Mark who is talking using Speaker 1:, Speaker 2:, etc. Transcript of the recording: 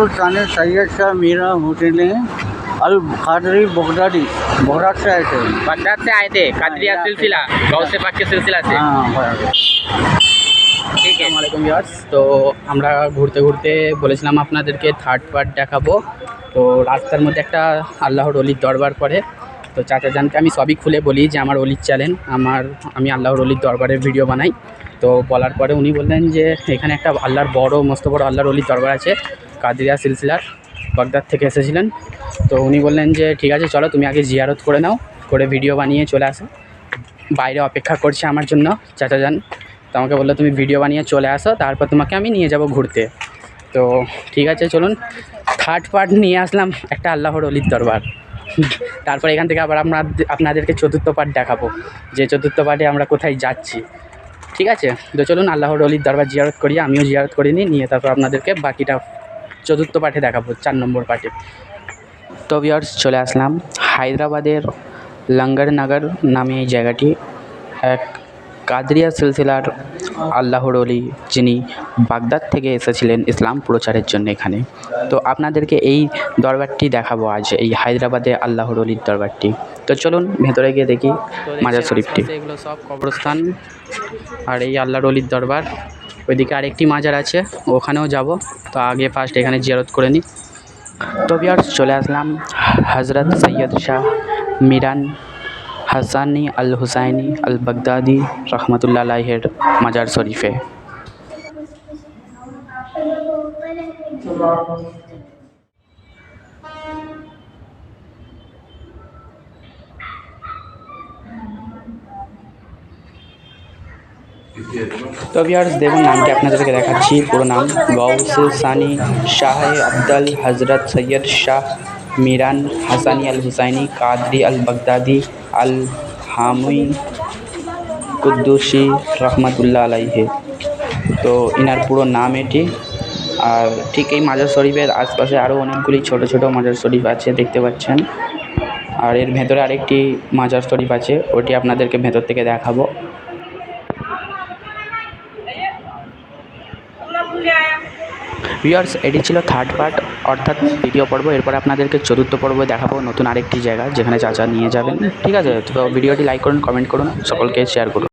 Speaker 1: सुल्तानी Syed Shah Meera hotel अल Qadri Baghdadi Baghdad से आए थे
Speaker 2: बगदाद से आए थे कादरिया सिलसिला गौ से पाक के सिलसिला से
Speaker 1: हाँ बराबर।
Speaker 2: ঠিক আছে আসসালামাইকুম ভিউয়ার্স তো আমরা ঘুরতে ঘুরতে বলেছিলাম আপনাদেরকে থার্ড পার্ট দেখাবো তো রাস্তার মধ্যে একটা আল্লাহর অলির দরবার পড়ে তো চাচা জানকে আমি সবই খুলে বলি যে আমার অলির চ্যানেল আমার আমি আল্লাহর অলির দরবারের ভিডিও বানাই তো বলার পরে উনি বললেন যে এখানে একটা আল্লাহর বড় মস্ত বড় আল্লাহর অলির দরবার আছে কাদিরা সিলসিলার বাগদাদ থেকে এসেছিলেন। তো উনি বললেন যে, ঠিক আছে, চলো, তুমি আগে জিয়ারত করে নাও, করে ভিডিও বানিয়ে চলে আসো। বাইরে অপেক্ষা করছে আমার জন্য, চাচা যান। তো আমাকে বলল, তুমি ভিডিও বানিয়ে চলে আসো, তারপর তোমাকে আমি নিয়ে যাব ঘুরতে। তো ঠিক আছে, চলুন। থার্ড পার্ট নিয়ে আসলাম একটা আল্লাহর অলির দরবার। তারপর এখান থেকে আবার আমরা আপনাদেরকে চতুর্থ পার্ট দেখাবো, যে চতুর্থ পার্টে আমরা কোথায় যাচ্ছি। ঠিক আছে? তো চলুন, আল্লাহর অলির দরবার জিয়ারত করি, আমিও জিয়ারত করে নিই, নিয়ে তারপর আপনাদেরকে বাকিটা চতুর্থ পাঠে দেখাবো চার নম্বর পাঠে। তো ভিউয়ার্স চলে আসলাম। হায়দ্রাবাদের লঙ্গরনগর নামে এই জায়গাটি। এক কাদরিয়া সিলসিলার আল্লাহর অলি যিনি বাগদাদ থেকে এসেছিলেন ইসলাম প্রচারের জন্য এখানে। তো আপনাদেরকে এই দরবারটি দেখাবো আজ এই হায়দ্রাবাদে আল্লাহর অলির দরবারটি। তো চলুন ভেতরে গিয়ে দেখি মাজার শরীফটি। এগুলো সব কবরস্থান আর এই আল্লাহর অলির দরবার। ওইদিকে আরেকটি মাজার আছে, ওখানেও যাব। তো আগে ফার্স্ট এখানে জিয়ারত করে নিই তো বিয়ার্স চলে আসলাম হজরত সৈয়দ শাহ মিরান হাসানি আল হুসাইনি আল বাগদাদি রহমতুল্লাহ আলাইহের মাজার শরীফে। তো বিয়ার্স দেখুন, নামটি আপনাদেরকে দেখাচ্ছি। পুরো নাম গৌসে সানি শাহ আব্দাল হজরত সৈয়দ শাহ মিরান হাসানি আল হুসাইনি, কাদরি আল বাগদাদি আল হামুই কুদ্দুসি রহমতুল্লাহ আলাইহে। তো ইনার পুরো নাম এটি। আর ঠিক এই মাজার শরীফের আশপাশে আরও অনেকগুলি ছোট ছোট মাজার শরীফ আছে, দেখতে পাচ্ছেন। আর এর ভেতরে আরেকটি মাজার শরীফ আছে, ওটি আপনাদেরকে ভেতর থেকে দেখাবো। ভিউয়ার্স এটি ছিল থার্ড পার্ট অর্থাৎ দ্বিতীয় পর্ব। এরপর আপনাদেরকে চতুর্থ পর্ব দেখাবো, নতুন আরেকটি জায়গা, যেখানে চাচা নিয়ে যাবেন। ঠিক আছে, তো ভিডিওটি লাইক করুন কমেন্ট করুন, সকলকে শেয়ার করুন।